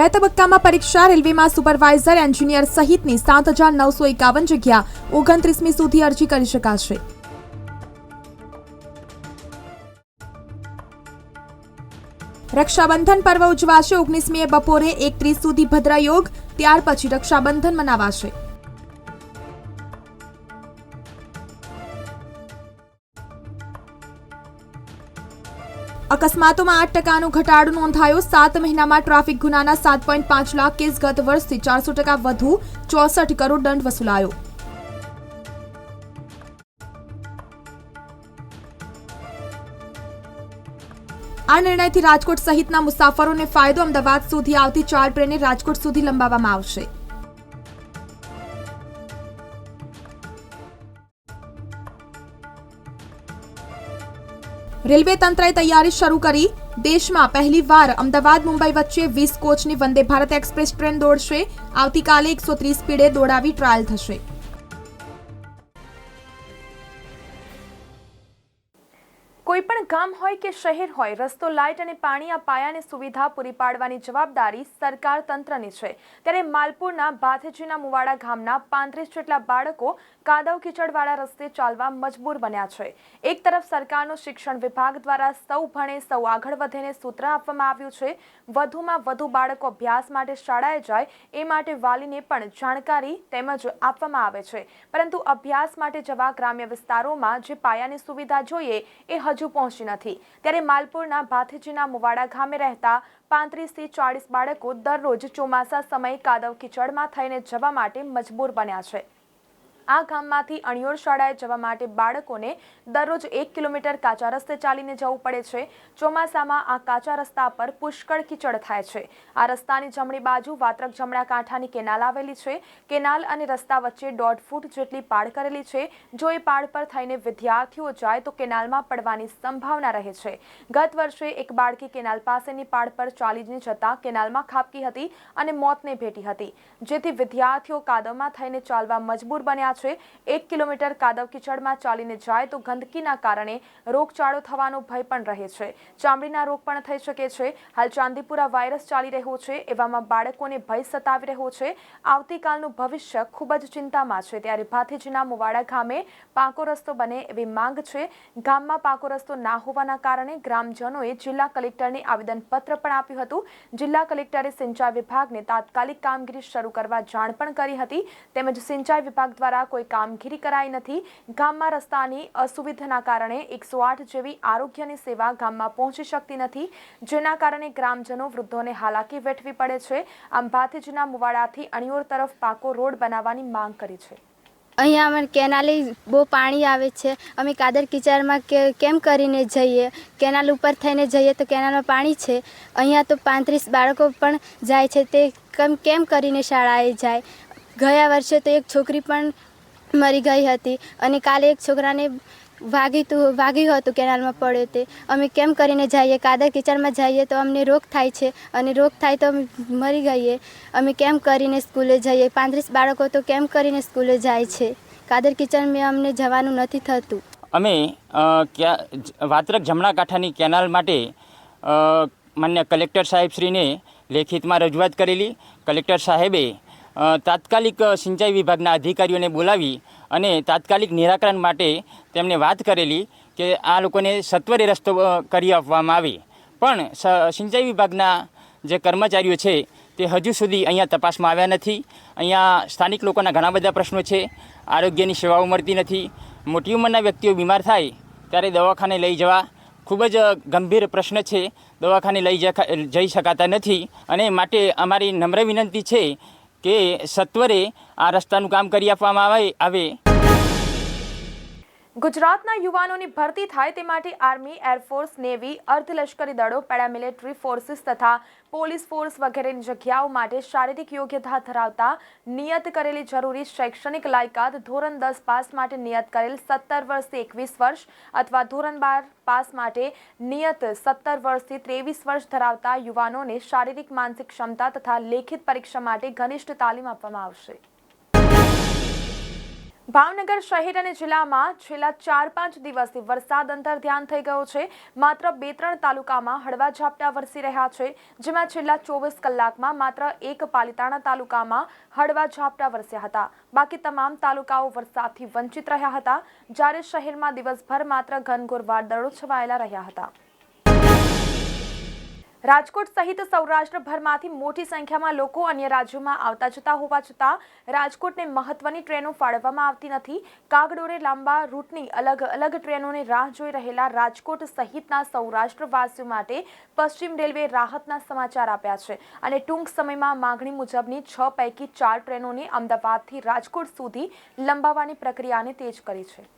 બે તબક્કામાં પરીક્ષા, રેલવેમાં સુપરવાઇઝર, એન્જિનિયર સહિતની સાત હજાર નવસો એકાવન જગ્યા ઓગણત્રીસમી સુધી અરજી કરી શકાશે. રક્ષાબંધન પર્વ ઉજવાશે ઓગણીસમીએ બપોરે એકત્રીસ સુધી ભદ્રયોગ, ત્યાર પછી રક્ષાબંધન મનાવાશે. અકસ્માતોમાં આઠ ટકાનો ઘટાડો નોંધાયો. સાત મહિનામાં ટ્રાફિક ગુનાના સાત પોઈન્ટ પાંચ લાખ કેસ ગત વર્ષથી ચારસો ટકા વધુ, ચોસઠ કરોડ દંડ વસૂલાયો. આ નિર્ણયથી રાજકોટ સહિતના મુસાફરોને ફાયદો અમદાવાદ સુધી આવતી ચાર ટ્રેને રાજકોટ સુધી લંબાવવામાં આવશે. રેલવે તંત્રએ તૈયારી શરૂ કરી. દેશમાં પહેલીવાર અમદાવાદ, મુંબઈ વચ્ચે વીસ કોચની વંદે ભારત એક્સપ્રેસ ટ્રેન દોડશે. આવતીકાલે એકસો ત્રીસ સ્પીડે દોડાવી ટ્રાયલ થશે. કોઈ પણ ગામ હોય કે શહેર હોય, રસ્તો, લાઇટ અને પાણી આ પાયાની સુવિધા પૂરી પાડવાની જવાબદારી સરકાર તંત્રની છે. ત્યારે માલપુરના ભાથેજીના મુવાડા ગામના પાંત્રીસ જેટલા બાળકો કાદવ કીચડવાળા રસ્તે ચાલવા મજબૂર બન્યા છે. એક તરફ સરકારનો શિક્ષણ વિભાગ દ્વારા સૌ ભણે, સૌ આગળ વધેને સૂત્ર આપવામાં આવ્યું છે, વધુમાં વધુ બાળકો અભ્યાસ માટે શાળાએ જાય, એ માટે વાલીને પણ જાણકારી તેમજ આપવામાં આવે છે. પરંતુ અભ્યાસ માટે જવા ગ્રામ્ય વિસ્તારોમાં જે પાયાની સુવિધા જોઈએ, એ હજુ પહોંચી નથી. ત્યારે માલપુરના ભાથીજીના મુવાડા ગામે રહેતા પાંત્રીસથી ચાળીસ બાળકો દરરોજ ચોમાસા સમયે કાદવ કીચડમાં થઈને જવા માટે મજબૂર બન્યા છે. આ ગામમાંથી અણિયોળ શાળાએ જવા માટે બાળકોને દરરોજ એક કિલોમીટર કાચા રસ્તે ચાલીને જવું પડે છે. ચોમાસામાં આ કાચા રસ્તા પર પુષ્કળ કીચડ થાય છે. આ રસ્તાની જમણી બાજુ વાત્રક જમણા કાંઠાની કેનાલ આવેલી છે. કેનાલ અને રસ્તા વચ્ચે દોઢ ફૂટ જેટલી પાડ કરેલી છે. જો એ પાડ પર થઈને વિદ્યાર્થીઓ જાય તો કેનાલમાં પડવાની સંભાવના રહે છે. ગત વર્ષે એક બાળકી કેનાલ પાસેની પાડ પર ચાલીને જતા કેનાલમાં ખાબકી હતી અને મોતને ભેટી હતી. જેથી વિદ્યાર્થીઓ કાદવમાં થઈને ચાલવા મજબૂર બન્યા છે. એક કિલોમીટર કાદવ કીચડમાં ચાલીને જાય તો ગંદકીના કારણે રોગચાળો થવાનો ભય પણ રહે છે. ચામડીના રોગ પણ થઈ શકે છે. હાલ ચાંદીપુરા વાયરસ ચાલી રહ્યો છે. એવામાં બાળકોને ભય સતાવી રહ્યો છે. આવતીકાલનું ભવિષ્ય ખૂબ જ ચિંતામાં છે. ત્યારે ભાથીજીના મુવાડા ગામે પાકો રસ્તો બને એવી માંગ છે. ગામમાં પાકો રસ્તો ના હોવાના કારણે ગ્રામજનોએ જિલ્લા કલેક્ટરને આવેદનપત્ર પણ આપ્યું હતું. જિલ્લા કલેક્ટરે સિંચાઈ વિભાગને તાત્કાલિક કામગીરી શરૂ કરવા જાણ પણ કરી હતી. તેમજ સિંચાઈ વિભાગ દ્વારા કોઈ કામગીરી કરાઈ નથી. ગામમાં રસ્તાની અસુવિધાના કારણે એકસો આઠ જેવી આરોગ્યની સેવા ગામમાં પહોંચી શકતી નથી. જેના કારણે ગ્રામજનો, વૃદ્ધોને હાલાકી વેઠવી પડે છે. આમ ભાથીજીના મુવાડાથી અણિયોર તરફ પાકો રોડ બનાવવાની માંગ કરી છે. અહીંયા અમે કેનાલે બહુ પાણી આવે છે. અમે કાદર કિચારમાં કે કેમ કરીને જઈએ? કેનાલ ઉપર થઈને જઈએ તો કેનાલમાં પાણી છે. અહીંયા તો પાંત્રીસ બાળકો પણ જાય છે. તે કેમ કેમ કરીને શાળાએ જાય? ગયા વર્ષે તો એક છોકરી પણ મરી ગઈ હતી અને કાલે એક છોકરાને વાગી તું વાગ્યું હતું કેનાલમાં પડ્યો તે. અમે કેમ કરીને જઈએ? કાદર કિચડમાં જઈએ તો અમને રોગ થાય છે અને રોગ થાય તો અમે મરી ગઈએ. અમે કેમ કરીને સ્કૂલે જઈએ? પાંત્રીસ બાળકો તો કેમ કરીને સ્કૂલે જાય છે? કાદર કિચડમાં અમને જવાનું નથી થતું. અમે વાત્રક જમણા કાંઠાની કેનાલ માટે માન્ય કલેક્ટર સાહેબશ્રીને લેખિતમાં રજૂઆત કરેલી. કલેક્ટર સાહેબે તાત્કાલિક સિંચાઈ વિભાગના અધિકારીઓને બોલાવી અને તાત્કાલિક નિરાકરણ માટે તેમને વાત કરેલી કે આ લોકોને સત્વરે રસ્તો કરી આપવામાં આવે. પણ સિંચાઈ વિભાગના જે કર્મચારીઓ છે તે હજુ સુધી અહીંયા તપાસમાં આવ્યા નથી. અહીંયા સ્થાનિક લોકોના ઘણા બધા પ્રશ્નો છે. આરોગ્યની સેવાઓ મળતી નથી. મોટી ઉંમરના વ્યક્તિઓ બીમાર થાય ત્યારે દવાખાને લઈ જવા ખૂબ જ ગંભીર પ્રશ્ન છે. દવાખાને લઈ જઈ શકાતા નથી અને માટે અમારી નમ્ર વિનંતી છે કે સત્વરે આ રસ્તાનું કામ કરી આપવામાં આવે આવે. ગુજરાતના યુવાનોની ભરતી થાય તે માટે આર્મી એરફોર્સ નેવી, અર્ધલશ્કરી દળો, પેરામિલિટરી ફોર્સિસ તથા પોલીસ ફોર્સ વગેરેની જગ્યાઓ માટે શારીરિક યોગ્યતા ધરાવતા નિયત કરેલી જરૂરી શૈક્ષણિક લાયકાત ધોરણ દસ પાસ માટે નિયત કરેલ સત્તર વર્ષથી એકવીસ વર્ષ અથવા ધોરણ બાર પાસ માટે નિયત સત્તર વર્ષથી ત્રેવીસ વર્ષ ધરાવતા યુવાનોને શારીરિક, માનસિક ક્ષમતા તથા લેખિત પરીક્ષા માટે ઘનિષ્ઠ તાલીમ આપવામાં આવશે. ભાવનગર શહેર અને જિલ્લામાં છેલ્લા ચાર પાંચ દિવસથી વરસાદ અંતર ધ્યાન થઈ ગયો છે. માત્ર બે ત્રણ તાલુકામાં હળવા ઝાપટા વરસી રહ્યા છે, જેમાં છેલ્લા ચોવીસ કલાકમાં માત્ર એક પાલિતાણા તાલુકામાં હળવા ઝાપટા વરસ્યા હતા. બાકી તમામ તાલુકાઓ વરસાદથી વંચિત રહ્યા હતા. જ્યારે શહેરમાં દિવસભર માત્ર ઘનઘોર વાદળો છવાયેલા રહ્યા હતા. રાજકોટ સહિત સૌરાષ્ટ્રભરમાંથી મોટી સંખ્યામાં લોકો અન્ય રાજ્યોમાં આવતા જતા હોવા છતાં રાજકોટને મહત્વની ટ્રેનો ફાળવવામાં આવતી નથી. કાગડોરે લાંબા રૂટની અલગ અલગ ટ્રેનોને રાહ જોઈ રહેલા રાજકોટ સહિતના સૌરાષ્ટ્રવાસીઓ માટે પશ્ચિમ રેલવે રાહતના સમાચાર આપ્યા છે અને ટૂંક સમયમાં માંગણી મુજબની છ પૈકી ચાર ટ્રેનોને અમદાવાદથી રાજકોટ સુધી લંબાવવાની પ્રક્રિયાને તેજ કરી છે.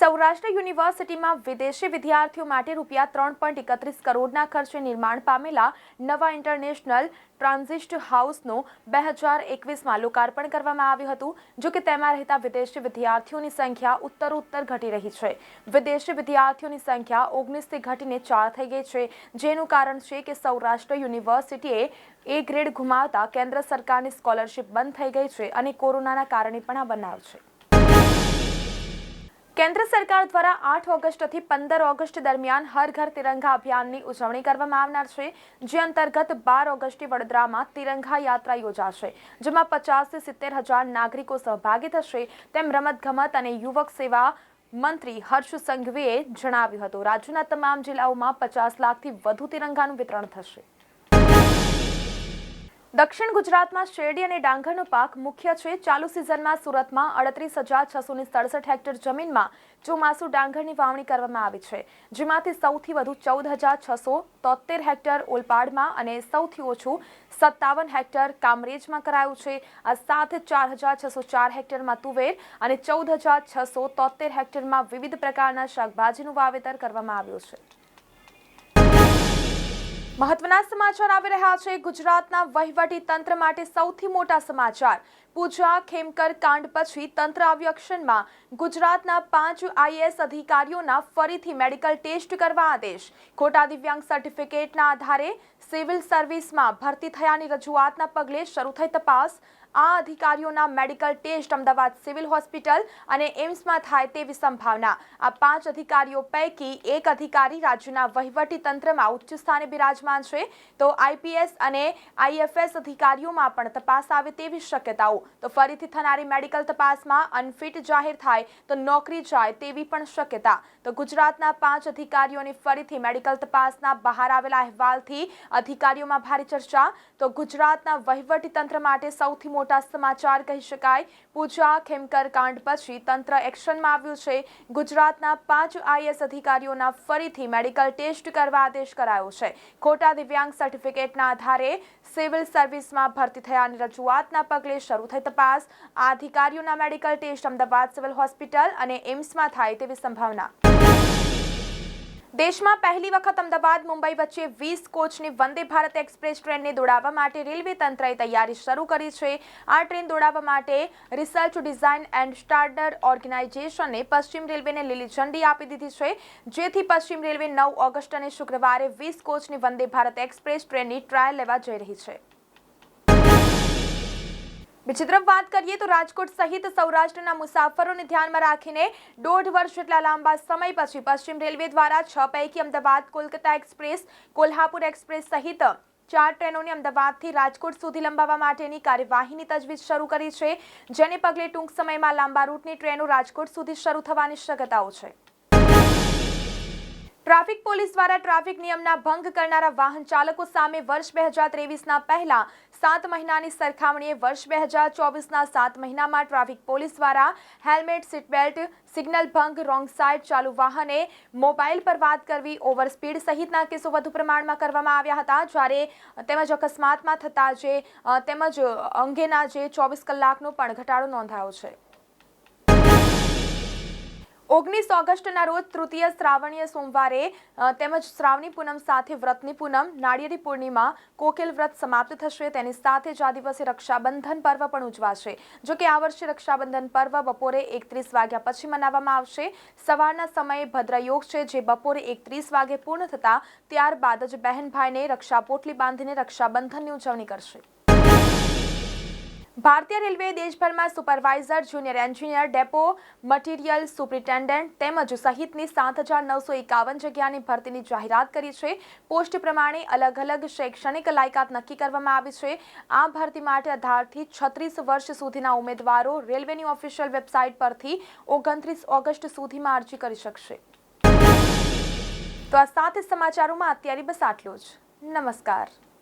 સૌરાષ્ટ્ર યુનિવર્સિટીમાં વિદેશી વિદ્યાર્થીઓ માટે રૂપિયા ત્રણ પોઈન્ટ એકત્રીસ કરોડના ખર્ચે નિર્માણ પામેલા નવા ઇન્ટરનેશનલ ટ્રાન્ઝિસ્ટ હાઉસનું બે હજાર એકવીસમાં લોકાર્પણ કરવામાં આવ્યું હતું, જો કે તેમાં રહેતા વિદેશી વિદ્યાર્થીઓની સંખ્યા ઉત્તરોત્તર ઘટી રહી છે. વિદેશી વિદ્યાર્થીઓની સંખ્યા ઓગણીસથી ઘટીને ચાર થઈ ગઈ છે, જેનું કારણ છે કે સૌરાષ્ટ્ર યુનિવર્સિટીએ એ ગ્રેડ ગુમાવતા કેન્દ્ર સરકારની સ્કોલરશિપ બંધ થઈ ગઈ છે અને કોરોનાના કારણે પણ આ બનાવ છે. કેન્દ્ર સરકાર દ્વારા આઠ ઓગસ્ટથી પંદર ઓગસ્ટ દરમિયાન હર ઘર તિરંગા અભિયાનની ઉજવણી કરવામાં આવનાર છે, જે અંતર્ગત બાર ઓગસ્ટે વડોદરામાં તિરંગા યાત્રા યોજાશે, જેમાં પચાસથી સિત્તેર હજાર નાગરિકો સહભાગી થશે, તેમ રમતગમત અને યુવક સેવા મંત્રી હર્ષ સંઘવીએ જણાવ્યું હતું. રાજ્યના તમામ જિલ્લાઓમાં પચાસ લાખથી વધુ તિરંગાનું વિતરણ થશે. દક્ષિણ ગુજરાતમાં શેરડી અને ડાંગરનો પાક મુખ્ય છે. ચાલુ સિઝનમાં સુરતમાં અડત્રીસ હજાર છસો સડસઠ હેક્ટર જમીનમાં ચોમાસુ ડાંગરની વાવણી કરવામાં આવી છે. જેમાંથી સૌથી વધુ ચૌદ હજાર છસો તોતેર હેક્ટર ઓલપાડમાં અને સૌથી ઓછું સત્તાવન હેક્ટર કામરેજમાં કરાયું છે. આ સાથે ચાર હજાર છસો ચાર હેક્ટરમાં તુવેર અને ચૌદ હજાર છસો તોતેર હેક્ટરમાં વિવિધ પ્રકારના શાકભાજીનું વાવેતર કરવામાં આવ્યું છે. મહત્વના સમાચાર આવી રહ્યા છે. ગુજરાતના વહીવટી તંત્ર માટે સૌથી મોટા સમાચાર. પૂજા, ખેમકર કાંડ પછી તંત્ર આવ્યક્ષણમાં ગુજરાતના પાંચ આઈએએસ અધિકારીઓના ફરીથી મેડિકલ ટેસ્ટ કરવા આદેશ. ખોટા દિવ્યાંગ સર્ટિફિકેટના આધારે સિવિલ સર્વિસમાં ભરતી થયાની રજૂઆતના પગલે શરૂ થઈ તપાસ. આ અધિકારીઓના medical test Ahmedabad civil hospital અને એમ્સમાં થાય તેવી સંભાવના. આ પાંચ અધિકારીઓ પૈકી એક અધિકારી રાજ્યના વહીવટી તંત્રમાં ઉચ્ચ સ્થાને બિરાજમાન છે. તો આઈપીએસ અને આઈએફએસ અધિકારીઓમાં પણ તપાસ આવે તેવી શક્યતાઓ. તો ફરીથી થનારી મેડિકલ તપાસમાં અનફિટ જાહેર થાય તો નોકરી જાય તેવી પણ શક્યતા. તો ગુજરાતના પાંચ અધિકારીઓની ફરીથી મેડિકલ તપાસના બહાર આવેલા અહેવાલથી અધિકારીઓમાં ભારે ચર્ચા. તો ગુજરાતના વહીવટી તંત્ર માટે સૌથી મોટા સમાચાર કહી શકાય. પૂજા, ખેમકર કાંડ પછી તંત્ર એક્શનમાં આવ્યું છે. ગુજરાતના પાંચ આઈએસ અધિકારીઓના ફરીથી મેડિકલ ટેસ્ટ કરવા આદેશ કરાયો છે. ખોટા દિવ્યાંગ સર્ટિફિકેટના આધારે સિવિલ સર્વિસમાં ભરતી થયાની રજૂઆતના પગલે શરૂ થઈ તપાસ. આ અધિકારીઓના medical test Ahmedabad civil hospital અને એમ્સમાં થાય તેવી સંભાવના. દેશમાં પહેલી વખત અમદાવાદ, મુંબઈ વચ્ચે વીસ કોચની વંદે ભારત એક્સપ્રેસ ટ્રેનને દોડાવવા માટે રેલવે તંત્રએ તૈયારી શરૂ કરી છે. આ ટ્રેન દોડાવવા માટે રિસર્ચ, ડિઝાઇન એન્ડ સ્ટાર્ડર ઓર્ગેનાઇઝેશને પશ્ચિમ રેલવેને લીલી ઝંડી આપી દીધી છે. જેથી પશ્ચિમ રેલવે નવ ઓગસ્ટ અને શુક્રવારે વીસ કોચની વંદે ભારત એક્સપ્રેસ ટ્રેનની ટ્રાયલ લેવા જઈ રહી છે. બીજી તરફ વાત કરીએ તો રાજકોટ સહિત સૌરાષ્ટ્રના મુસાફરોને ધ્યાનમાં રાખીને દોઢ વર્ષ જેટલા લાંબા સમય પછી પશ્ચિમ રેલવે દ્વારા છ પૈકી અમદાવાદ, કોલકાતા એક્સપ્રેસ, કોલ્હાપુર એક્સપ્રેસ સહિત ચાર ટ્રેનોને અમદાવાદથી રાજકોટ સુધી લંબાવવા માટેની કાર્યવાહીની તજવીજ શરૂ કરી છે, જેને પગલે ટૂંક સમયમાં લાંબા રૂટની ટ્રેનો રાજકોટ સુધી શરૂ થવાની શક્યતાઓ છે. ટ્રાફિક પોલીસ દ્વારા ટ્રાફિક નિયમના ભંગ કરનારા વાહન ચાલકો સામે વર્ષ બે હજાર ત્રેવીસના પહેલા સાત મહિનાની સરખામણીએ વર્ષ બે હજાર ચોવીસના સાત મહિનામાં ટ્રાફિક પોલીસ દ્વારા હેલ્મેટ સીટ બેલ્ટ સિગ્નલ ભંગ, રોંગ સાઇડ ચાલુ વાહને મોબાઈલ પર વાત કરવી ઓવર સ્પીડ સહિતના કેસો વધુ પ્રમાણમાં કરવામાં આવ્યા હતા. જ્યારે તેમજ અકસ્માતમાં થતા જે તેમજ અંગેના જે ચોવીસ કલાકનો પણ ઘટાડો નોંધાયો છે. ઓગણીસ ઓગસ્ટના રોજ તૃતીય શ્રાવણીય સોમવારે તેમજ શ્રાવણી પૂનમ સાથે વ્રતની પૂનમ, નાળિયેરી પૂર્ણિમા, કોકેલ વ્રત સમાપ્ત થશે. તેની સાથે જ આ દિવસે રક્ષાબંધન પર્વ પણ ઉજવાશે. જો કે આ વર્ષે રક્ષાબંધન પર્વ બપોરે એકત્રીસ વાગ્યા પછી મનાવવામાં આવશે. સવારના સમયે ભદ્રયોગ છે, જે બપોરે એકત્રીસ વાગે પૂર્ણ થતાં ત્યારબાદ જ બહેન ભાઈને રક્ષા પોટલી બાંધીને રક્ષાબંધનની ઉજવણી કરશે. ભારતીય રેલવે દેશભરમાં supervisor, junior engineer, depot, material superintendent તેમજ સહિતની સાત હજાર નવસો એકાવન જગ્યાની ભરતીની જાહેરાત કરી છે. પોસ્ટ પ્રમાણે અલગ અલગ શૈક્ષણિક લાયકાત નક્કી કરવામાં આવી છે. આ ભરતી માટે અઢારથી છત્રીસ વર્ષ સુધીના ઉમેદવારો રેલવેની ઓફિશિયલ વેબસાઇટ પરથી ઓગણત્રીસ ઓગસ્ટ સુધીમાં અરજી કરી શકશે. તો આ સાથે સમાચારોમાં અત્યારે બસ આટલું જ. નમસ્કાર.